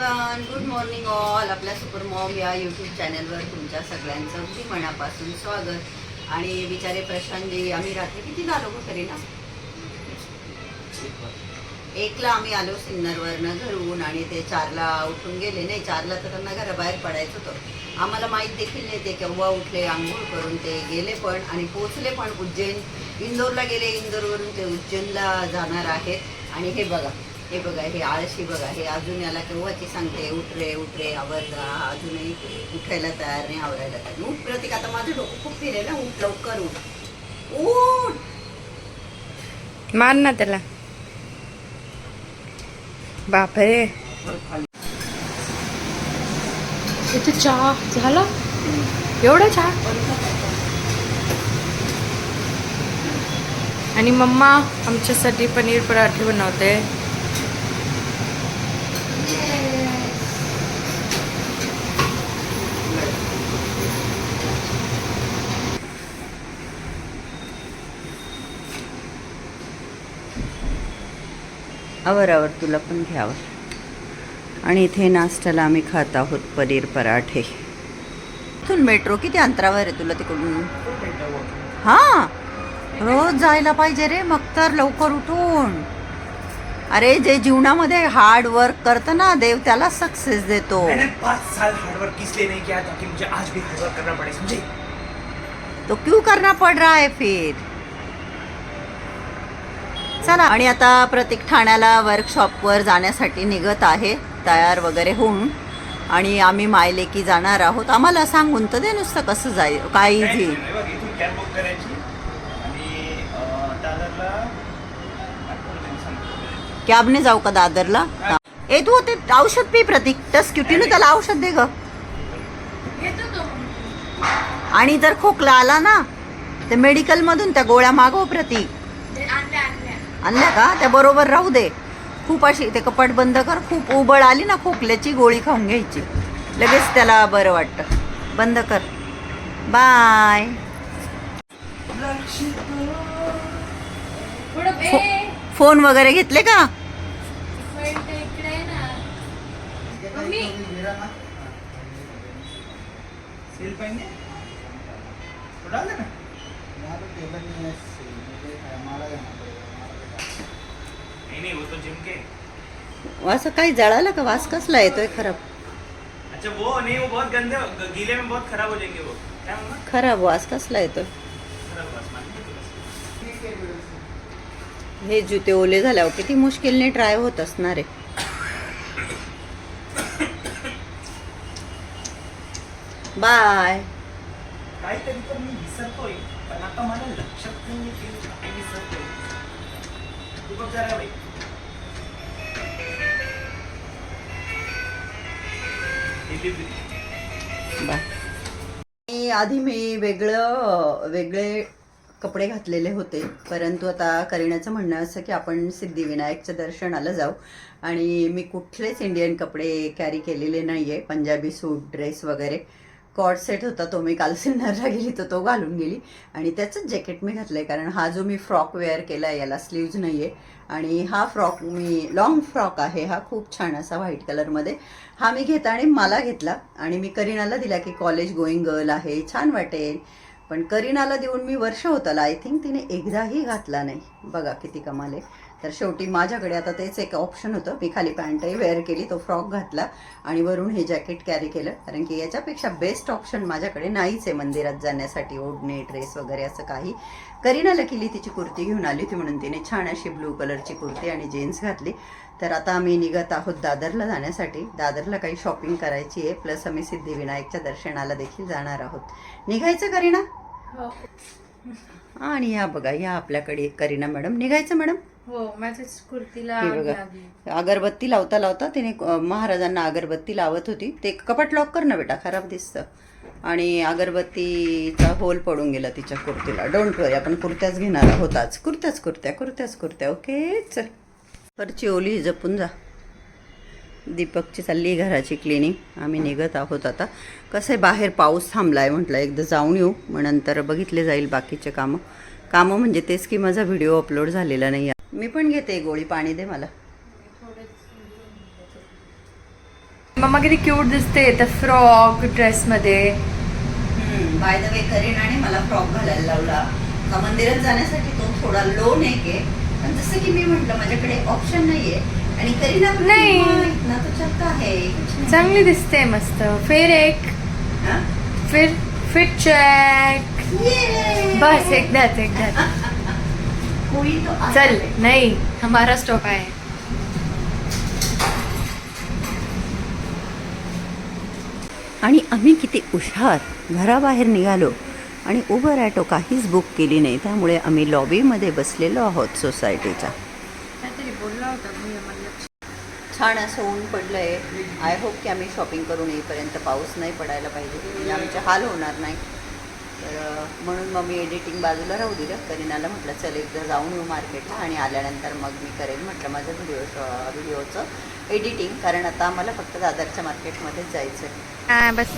Everyone good morning all आपल्या super mom या YouTube चॅनलवर तुमच्या सगळ्यांचं अगदी मनापासून स्वागत. आणि बिचारे प्रशांतजी आम्ही रात्री किती आलो गो तरी ना? एकला आम्ही आलो सिन्नरवरनं घरून आणि ते चारला उठून गेले. नाही चारला तर त्यांना घराबाहेर पडायचं होतं. आम्हाला माहीत देखील नाही ते केव्हा उठले आंघोळ करून ते गेले पण आणि पोचले पण उज्जैन. इंदोरला गेले इंदोरवरून ते उज्जैनला जाणार आहेत. आणि हे बघा हे बघा हे आळशी बघा हे अजून याला केव्हाची सांगते? उठ रे उठ रे अजूनही उठायला तयार नाही आवरायला तयार नाही. उठ प्रतीक आता माझं डोकं खूप फिरेल ना उठ लवकर उठ. उठ! मार ना त्याला. बापरे. इथे चहा झाला? एवढा चहा? आणि मम्मा आमच्यासाठी पनीर पराठे बनवते. आवर आवर तुला पण घ्यावं. आणि इथे नाश्त्याला आम्ही खात आहोत पनीर पराठे. इथून मेट्रो किती अंतरावर आहे तुला तिकडून? हां रोज जायला पाहिजे रे मग तर लवकर उठून. अरे जे जीवनामध्ये हार्ड वर्क करतं ना देव त्याला सक्सेस देतो. मैंने पाँच साल हार्डवर्क इसलिए नहीं किया? ताकि मुझे आज भी हार्डवर्क करना पड़े समझे? तो क्यों करना पड रहा है फिर? चला आणि आता प्रतीक ठाण्याला वर्कशॉपवर जाण्यासाठी निघत आहे तयार वगैरे होऊन. आणि आम्ही मायलेकी जाणार आहोत. आम्हाला सांगून तर दे नुसतं कसं जाईल काय इझी. इथून कॅब बुक करायची आणि अं, दादरला आठवलं सांगतो. कॅबने जाऊ का दादरला? ए तू ते औषध पी प्रतीक. त्या स्क्युटीनं त्याला औषध दे ग. आणि जर खोकला आला ना ते मेडिकल मधून त्या गोळ्या मागव प्रतीक. आणल्या का? त्या बरोबर राहू दे. खूप अशी ते कपाट बंद कर. खूप उबळ आली ना खोकल्याची गोळी खाऊन घ्यायची. लगेच त्याला बरं वाटतं. बंद कर. बाय. फोन वगैरे घेतले का? सेल पाहिजे? तो डाल देना नहीं नहीं वो तो जिम के असं काही जळालं का? वास कसला येतोय खराब अच्छा वो नहीं वो बहुत गंदे गीले में बहुत खराब हो जाएंगे वो. क्या खराब वास कसला येतोय. हे जुते ओले झाल्यावर किती मुश्किलने ट्राय होत असणार आहे. बाय. काहीतरी तर मी विसरतोय पण आता मला लक्षात नाही काय विसरतोय. तू बघ जरा बाई. Delivery bye. आणि आधी मी वेगळं वेगळे कपडे घातलेले होते परंतु आता करिण्याचं म्हणणं असं की आपण सिद्धिविनायकच्या दर्शनाला जाऊ. आणि मी कुठलेच इंडियन कपडे कॅरी केलेले नाही आहे पंजाबी सूट ड्रेस वगैरे. कॉड सेट होता तो मी काल सिन्नरला गेली तर तो घालून गेली. आणि त्याचंच जॅकेट मी घातलं आहे कारण हा जो मी फ्रॉक वेअर केला आहे याला स्लीव्ज नाही आहे आणि हा फ्रॉक मी लॉंग फ्रॉक आहे हा खूप छान असा व्हाईट कलरमध्ये. हा मी घेता आणि मला घेतला. आणि मी करीनाला दिला की कॉलेज गोईंग गर्ल आहे छान वाटेल. पण करीनाला देऊन मी वर्ष होत आला आय थिंक तिने एकदाही घातला नाही. बघा किती कमाल आहे. तर शेवटी माझ्याकडे आता तेच एक ऑप्शन होतं. मी खाली पॅन्टही वेअर केली तो फ्रॉक घातला आणि वरून हे जॅकेट कॅरी केलं. कारण की याच्यापेक्षा बेस्ट ऑप्शन माझ्याकडे नाहीच आहे मंदिरात जाण्यासाठी ओढणे ड्रेस वगैरे असं काही. करीनाला केली तिची कुर्ती घेऊन आली होती म्हणून तिने छान अशी ब्लू कलरची कुर्ती आणि जीन्स घातली. तर आता आम्ही निघत आहोत दादरला जाण्यासाठी. दादरला काही शॉपिंग करायची आहे. प्लस आम्ही सिद्धिविनायकच्या दर्शनाला देखील जाणार आहोत. निघायचं करीना? हो. आणि या बघा या आपल्याकडे करीना मॅडम. निघायचं मॅडम? हो माझ्या कुर्तीला हे बघा. अगरबत्ती लावता लावता तिने महाराजांना अगरबत्ती लावत होती. ते कपाट लॉक कर ना बेटा खराब दिसतं. आणि अगरबत्तीचा होल पडून गेला तिच्या कुर्तीला. डोंट वरी आपण कुर्त्याच घेणार आहोत आज. कुर्त्याच कुर्त्या कुर्त्याच कुर्त्या. ओके चल. परची ओली जपून जा. दीपकची चालली घराची क्लिनिंग आम्ही निघत आहोत आता. कसं आहे बाहेर पाऊस थांबला आहे म्हटलं एकदा जाऊन येऊ. मग नंतर बघितले जाईल बाकीचे कामं. कामं म्हणजे तेच की माझा व्हिडिओ अपलोड झालेला नाही आहे. मी पण घेते गोळी पाणी दे मला. मम्मा किती क्यूट दिसते त्या फ्रॉक ड्रेस मध्ये. बाय द वे करीनाने मला फ्रॉक घालायला लावला. का मंदिरात जाण्यासाठी तो थोडा लो नेक आहे. पण जसं की मी म्हटलं माझ्याकडे ऑप्शन नाहीये. आणि करीना पण नाही. "हाँ, इतना तो चलता है कुछ नहीं." चांगली दिसते मस्त फिर एक हा? फिर फिट चेक! बस एकदाच एकदाच कोई तो आता चल है. नाही हमारा स्टॉप आहे आणि आम्ही किती हुशार घराबाहेर निघालो आणि उबर ॲटो काहीच बुक केली नाही त्यामुळे आम्ही लॉबीमध्ये बसलेलो आहोत सोसायटीच्या काहीतरी बोलला होता मी मला छान असं ऊन पडलं आहे आय होप की आम्ही शॉपिंग करून येईपर्यंत पाऊस नाही पडायला पाहिजे. म्हणजे आमचे हाल होणार नाही. तर म्हणून मग मी एडिटिंग बाजूला राहू दिलं. करीनाला म्हटलं चल एकदा जाऊन येऊ मार्केटला आणि आल्यानंतर मग मी करेन. म्हटलं माझं व्हिडिओ व्हिडिओचं एडिटिंग कारण आता आम्हाला फक्त दादरच्या मार्केटमध्येच जायचं आहे बस.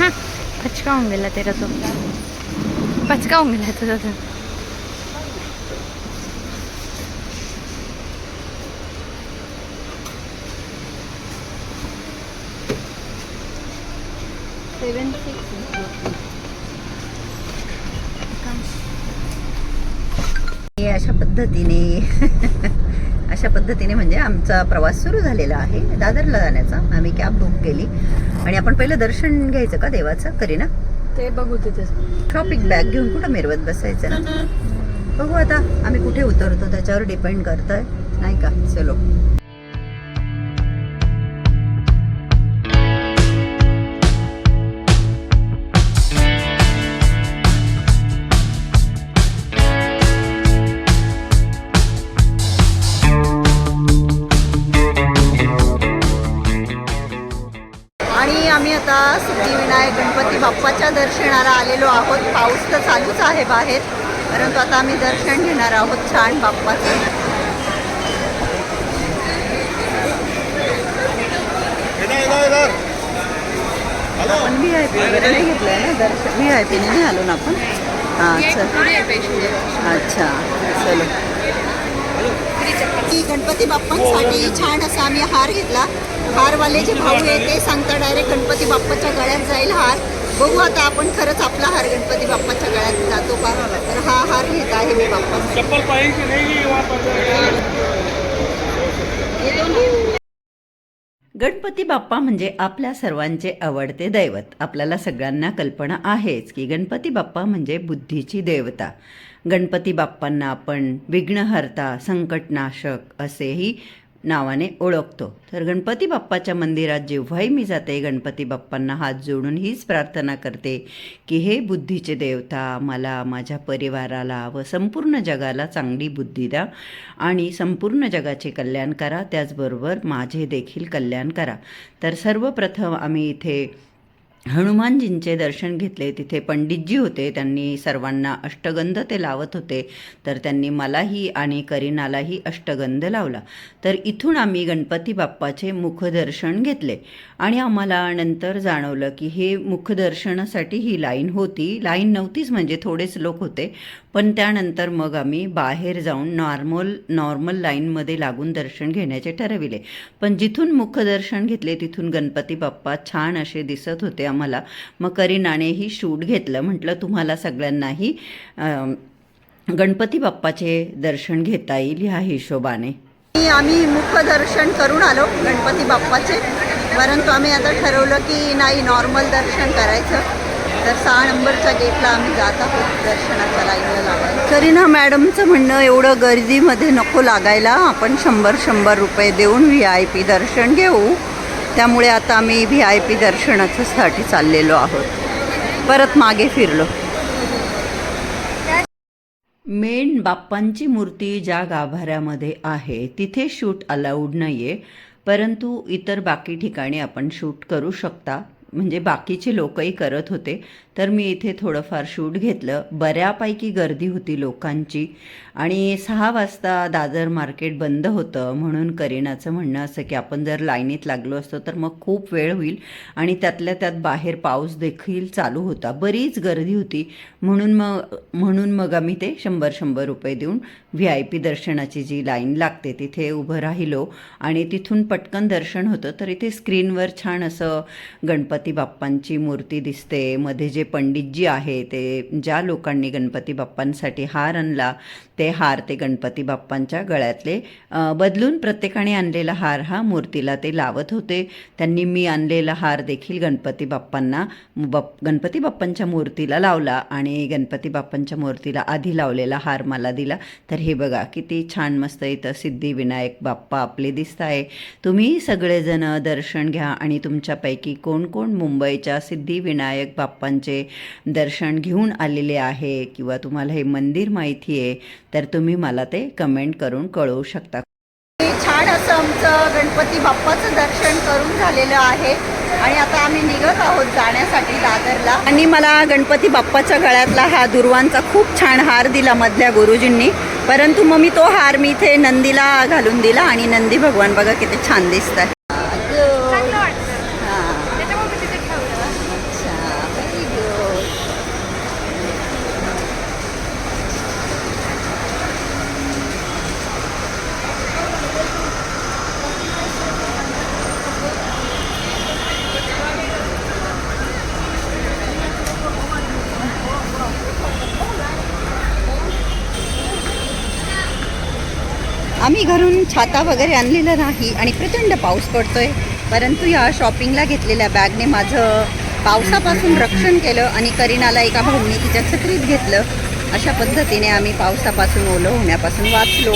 हं, पचका होऊन गेला तेरा तो पचका होऊन गेला तुझा सेवन सिक्स अशा पद्धतीने अशा पद्धतीने म्हणजे आमचा प्रवास सुरू झालेला आहे दादरला जाण्याचा. आम्ही कॅब बुक केली. आणि आपण पहिलं दर्शन घ्यायचं का देवाचं? करी ना ते बघू तिथे शॉपिंग बॅग घेऊन कुठं मिरवत बसायचं ना? बघू आता आम्ही कुठे उतरतो त्याच्यावर डिपेंड करतोय. नाही का? चलो. आणि आम्ही आता सिद्धिविनायक गणपती बाप्पाच्या दर्शनाला आलेलो आहोत. पाऊस तर चालूच आहे बाहेर परंतु आता आम्ही दर्शन घेणार आहोत छान बाप्पाचं. आपण व्ही आय पी वगैरे नाही घेतलंय ना दर्शन? व्ही आय पीने नाही आलो ना आपण? हां चल. अच्छा चलो. की गणपती बाप्पांसाठी छान असा आम्ही हार घेतला. हारवाले जे भाऊ आहे ते सांगता डायरेक्ट गणपती बाप्पाच्या गळ्यात जाईल हार. बघू आता आपण खरंच आपला हार गणपती बाप्पाच्या गळ्यात जातो का? तर हा हार घेत आहे मी नाही गणपती बाप्पा म्हणजे आपल्या सर्वांचे आवडते दैवत. आपल्याला सगळ्यांना कल्पना आहेच की गणपती बाप्पा म्हणजे बुद्धीची देवता. गणपती बाप्पांना आपण विघ्नहर्ता संकटनाशक असेही नावाने ओळखतो. तर गणपती बाप्पाच्या मंदिरात जेव्हाही मी जाते गणपती बाप्पांना हात जोडून हीच प्रार्थना करते की हे बुद्धीचे देवता मला माझ्या परिवाराला व संपूर्ण जगाला चांगली बुद्धी द्या आणि संपूर्ण जगाचे कल्याण करा. त्याचबरोबर माझे देखील कल्याण करा. तर सर्वप्रथम आम्ही इथे हनुमानजींचे दर्शन घेतले तिथे पंडितजी होते त्यांनी सर्वांना अष्टगंध ते लावत होते. तर त्यांनी मलाही आणि करीनालाही अष्टगंध लावला. तर इथून आम्ही गणपती बाप्पाचे मुखदर्शन घेतले. आणि आम्हाला नंतर जाणवलं की हे मुखदर्शनासाठी ही लाईन होती. लाईन नव्हतीच म्हणजे थोडेच लोक होते. पण त्यानंतर मग आम्ही बाहेर जाऊन नॉर्मल नॉर्मल लाईनमध्ये लागून दर्शन घेण्याचे ठरविले. पण जिथून मुखदर्शन घेतले तिथून गणपती बाप्पा छान असे दिसत होते आम्हाला. मग करीनानेही शूट घेतलं. म्हटलं तुम्हाला सगळ्यांनाही गणपती बाप्पाचे दर्शन घेता येईल ह्या हिशोबाने. आम्ही मुखदर्शन करून आलो गणपती बाप्पाचे. परंतु आम्ही आता ठरवलं की नाही नॉर्मल दर्शन करायचं. तर सहा नंबरच्या गेटला आम्ही जात आहोत दर्शनाच्या लाईनला लागायला करीना मॅडमचं म्हणणं एवढं गर्दीमध्ये नको लागायला. आपण शंभर शंभर रुपये देऊन व्ही आय पी दर्शन घेऊ. त्यामुळे आता आम्ही व्ही आय पी दर्शनाच्यासाठी चाललेलो आहोत. परत मागे फिरलो. मेन बाप्पांची मूर्ती ज्या गाभाऱ्यामध्ये आहे तिथे शूट अलाउड नाही आहे परंतु इतर बाकी ठिकाणी आपण शूट करू शकता. म्हणजे बाकीचे लोकही करत होते. तर मी इथे थोडंफार शूट घेतलं. बऱ्यापैकी गर्दी होती लोकांची. आणि सहा वाजता दादर मार्केट बंद होतं म्हणून करीनाचं म्हणणं असं की आपण जर लाईनीत लागलो असतो तर मग खूप वेळ होईल. आणि त्यातल्या त्यात बाहेर पाऊस देखील चालू होता. बरीच गर्दी होती. म्हणून मग म्हणून मग आम्ही ते शंभर शंभर रुपये देऊन व्ही आय पी दर्शनाची जी लाईन लागते तिथे उभं राहिलो. आणि तिथून पटकन दर्शन होतं. तर इथे स्क्रीनवर छान असं गणपती बाप्पांची मूर्ती दिसते. मध्ये जे पंडितजी आहे ते ज्या लोकांनी गणपती बाप्पांसाठी हार आणला ते हार ते गणपती बाप्पांच्या गळ्यातले बदलून प्रत्येकाने आणलेला हार हा मूर्तीला ते लावत होते. त्यांनी मी आणलेला हार देखील गणपती बाप्पांना बाप गणपती बाप्पांच्या मूर्तीला लावला आणि गणपती बाप्पांच्या मूर्तीला आधी लावलेला हार मला दिला. तर हे बघा किती छान मस्त इथं सिद्धिविनायक बाप्पा आपले दिसत आहे. तुम्ही सगळेजण दर्शन घ्या आणि तुमच्यापैकी कोण कोण मुंबईच्या सिद्धिविनायक बाप्पांचे दर्शन घेऊन आलेले आहे किंवा तुम्हाला हे मंदिर माहिती आहे तर तुम्ही मला ते कमेंट करून कळवू शकता. छान असं आमचं गणपती बाप्पाचं दर्शन करून झालेलं आहे. आणि आता आम्ही निघत आहोत जाण्यासाठी दादरला. आणि मला गणपती बाप्पाच्या गळ्यातला हा दुर्वांचा खूप छान हार दिला मधल्या गुरुजींनी. परंतु मग मी तो हार मी इथे नंदीला घालून दिला आणि नंदी भगवान बघा किती छान दिसत आहे चांगलं वाटतं त्याच्यामुळे मी तिथे ठेवलं आम्ही घरून छाता वगैरे आणलेलं नाही आणि प्रचंड पाऊस पडतोय. परंतु या शॉपिंगला घेतलेल्या बॅगने माझं पावसापासून रक्षण केलं आणि करीनाला एका भाऊनी तिच्या छत्रीत घेतलं. अशा पद्धतीने आम्ही पावसापासून ओलं होण्यापासून वाचलो.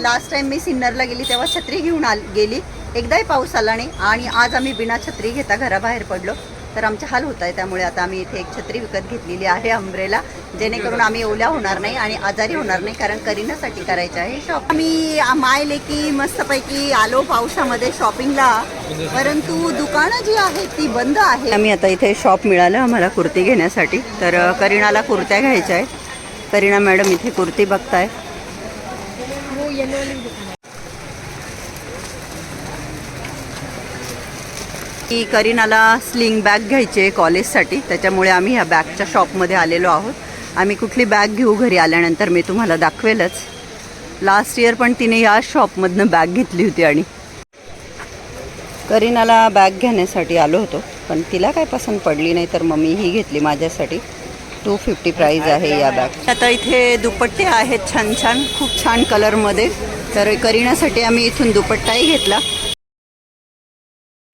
लास्ट टाईम मी सिन्नरला गेली तेव्हा छत्री घेऊन आल गेली. एकदाही पाऊस आला नाही आणि आज आम्ही बिना छत्री घेता घराबाहेर पडलो. तर आमचे हाल होत आहे त्यामुळे आता आम्ही इथे एक छत्री विकत घेतलेली आहे अम्ब्रेला जेणेकरून आम्ही ओल्या होणार नाही आणि आजारी होणार नाही कारण करीनासाठी करायचं आहे शॉप आम्ही मायले की मस्तपैकी आलो पावसामध्ये शॉपिंगला परंतु दुकानं जी आहेत ती बंद आहे आम्ही आता इथे शॉप मिळालं आम्हाला कुर्ती घेण्यासाठी. तर करीणाला करीनाला कुर्त्या घ्यायच्या आहेत. करीना मॅडम इथे कुर्ती बघताय हो येलो दुकान की करीनाला स्लिंग बॅग घ्यायची आहे कॉलेजसाठी त्याच्यामुळे आम्ही ह्या बॅगच्या शॉपमध्ये आलेलो आहोत. आम्ही कुठली बॅग घेऊ घरी आल्यानंतर मी तुम्हाला दाखवेलच. लास्ट इयर पण तिने या शॉपमधनं बॅग घेतली होती आणि. करीनाला बॅग घेण्यासाठी आलो होतो. पण तिला काय पसंत पडली नाही तर मग मी ही घेतली माझ्यासाठी. टू फिफ्टी प्राईज आहे या बॅग आता इथे दुपट्टे आहेत छान छान खूप छान कलरमध्ये तर करीनासाठी आम्ही इथून दुपट्टाही घेतला.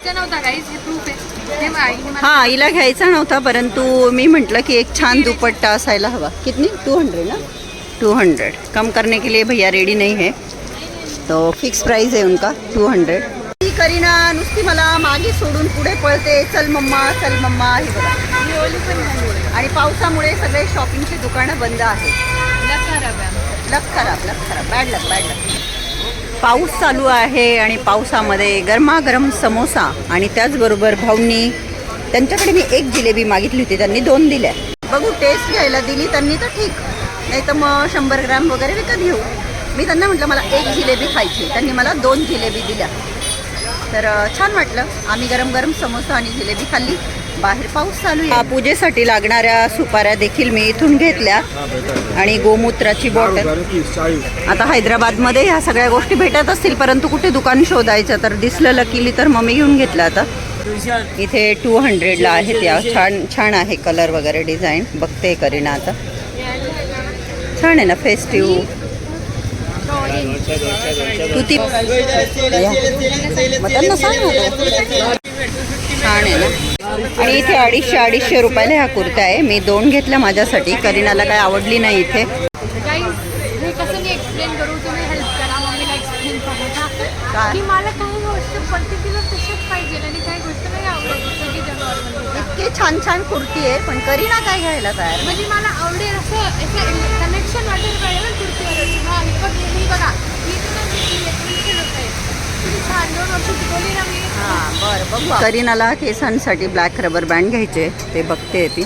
हे आहे. आईला घ्यायचा नव्हता परंतु मी म्हटलं कि एक छान दुपट्टा असायला हवा. कितनी? टू हंड्रेड ना? टू हंड्रेड कम करने के लिए भैया रेडी नहीं है. तो फिक्स प्राइस है उनका टू हंड्रेड ती करीना नुसती मला मागे सोडून पुढे पळते. चल मम्मा चल मम्मा हे बघा. आणि पावसामुळे सगळे शॉपिंगची दुकानं बंद आहेत. लग खराब आहे. लक खराब लक खराब. बॅड लक बॅड लक पाऊस चालू आहे आणि पावसामध्ये गरमागरम समोसा आणि त्याचबरोबर भाऊंनी त्यांच्याकडे मी एक जिलेबी मागितली होती त्यांनी दोन दिल्या. बघू टेस्ट घ्यायला दिली त्यांनी तर ठीक. नाही तर मग शंभर ग्रॅम वगैरे विकत घेऊ. मी त्यांना म्हटलं मला एक जिलेबी खायची त्यांनी मला दोन जिलेबी दिल्या. तर छान वाटलं. आम्ही गरम गरम समोसा आणि जिलेबी खाल्ली. बाहेर पाऊस चालू आहे. पूजेसाठी लागणाऱ्या सुपाऱ्या देखील मी इथून घेतल्या. आणि गोमूत्राची बॉटल आता हैदराबादमध्ये ह्या सगळ्या गोष्टी भेटत असतील परंतु कुठे दुकान शोधायचं? तर दिसलं लकीली तर मग मी घेऊन घेतलं आता. इथे टू हंड्रेडला आहे त्या छान छान आहे कलर वगैरे डिझाईन बघते करीना आता. छान आहे ना फेस्टिव्ह तू ती मग त्यांना सांग छान आहे ना. आणि इथे अडीचशे अडीचशे रुपयाला ह्या कुर्त्या आहे. मी दोन घेतल्या माझ्यासाठी. करीनाला काय आवडली नाही इथे. इतके छान छान कुर्ती आहे पण करीना काय घ्यायला तयार? म्हणजे मला आवडेल असं कनेक्शन वाटेल कुर्तीवर हे बघ ही बघा ही तुला मी एकोणीसशे रुपये किती छान दोन वर्ष शिकवली ना मी हां बरं बघू करीनाला केसांसाठी ब्लॅक रबर बँड घ्यायचे. ते बघते ती.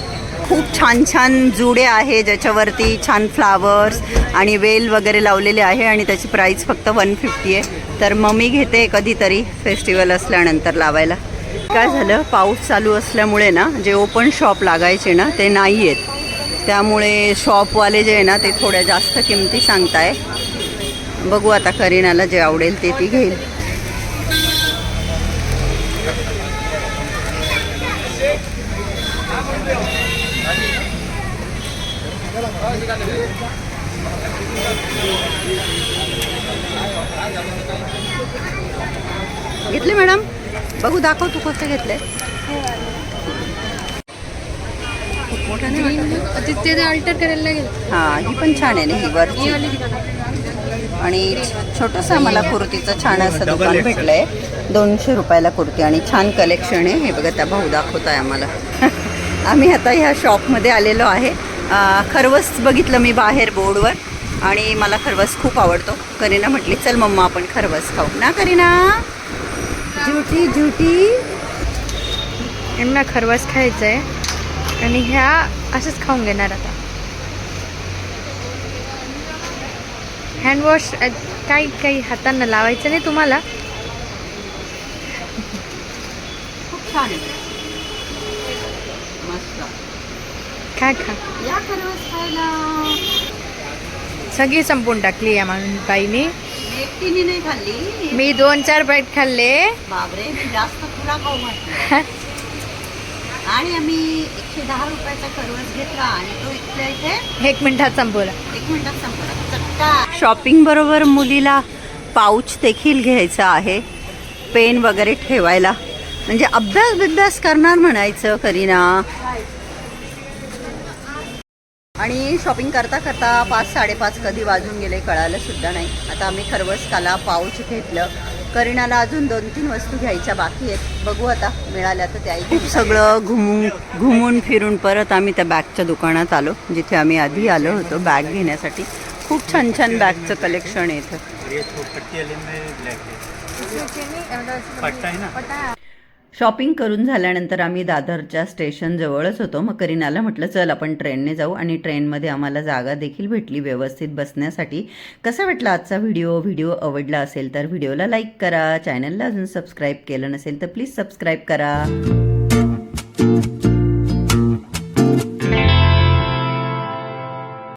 खूप छान छान जुडे आहे ज्याच्यावरती छान फ्लावर्स आणि वेल वगैरे लावलेले आहे आणि त्याची प्राईस फक्त वन फिफ्टी आहे. तर मग मी घेते कधीतरी फेस्टिवल असल्यानंतर लावायला. काय झालं? पाऊस चालू असल्यामुळे ना जे ओपन शॉप लागायचे ना ते नाही आहेत त्यामुळे शॉपवाले जे आहे ना ते थोड्या जास्त किमती सांगताय. बघू आता करीनाला जे आवडेल ते ती घेईल. घेतले मॅडम बघू दाखव तू कसं घेतलंय वाटत. तिथे ते अल्टर करायला लागेल हा ही पण छान आहे ना ही वरची. आणि छोटंसं मला कुर्तीचं छान असं दुकान भेटलंय. दोनशे रुपयाला कुर्ती आणि छान कलेक्शन आहे. हे बघा त्या भाऊ दाखवत आहे आम्हाला. आम्ही आता ह्या शॉपमध्ये आलेलो आहे. खरवस बघितलं मी बाहेर बोर्डवर आणि मला खरवस खूप आवडतो. करीना म्हटली चल मम्मा आपण खरवस खाऊ. ना करीना? ज्युटी ज्युटी यांना खरवस खायचं आहे आणि ह्या असंच खाऊन घेणार आता. हँडवॉश काही काही हातांना लावायचं नाही तुम्हाला. खूप छान मस्त. खा सगळी संपून टाकली या माणूस बाईने. मी एकटीने नाही खाल्ली. मी दोन चार बाईट खाल्ले. बापरे मी जास्त पुरा खाऊ म्हटलं. आणि आम्ही एकशे दहा रुपयाचा खरवस घेतला आणि तो इथल्या इथे एक मिनिटात संपवला. एक मिनिटात चट्टा शॉपिंग बरोबर मुलीला पाऊच देखील घ्यायचा आहे. पेन वगैरे ठेवायला. म्हणजे अभ्यास बिभ्यास करणार म्हणायचं करीना. आणि शॉपिंग करता करता पाच साडेपाच कधी वाजून गेले कळायला सुद्धा नाही. आता आम्ही खरवसकाला पाऊच घेतलं. करीनाला अजून दोन तीन वस्तू घ्यायच्या बाकी आहेत. बघू आता मिळाल्या तर त्या खूप सगळं घुमून घुमून फिरून परत आम्ही त्या बॅगच्या दुकानात आलो जिथे आम्ही आधी आलो होतो बॅग घेण्यासाठी. खूप छान छान बॅगचं कलेक्शन आहे इथं. शॉपिंग करून झाल्यानंतर आम्ही दादरच्या स्टेशनजवळच होतो. मग करीनाला म्हटलं चल आपण ट्रेनने जाऊ. आणि ट्रेनमध्ये आम्हाला जागा देखील भेटली व्यवस्थित बसण्यासाठी. कसा वाटला आजचा व्हिडिओ व्हिडिओ आवडला असेल तर व्हिडिओला लाईक करा. चॅनलला अजून सबस्क्राईब केलं नसेल तर प्लीज सबस्क्राईब करा.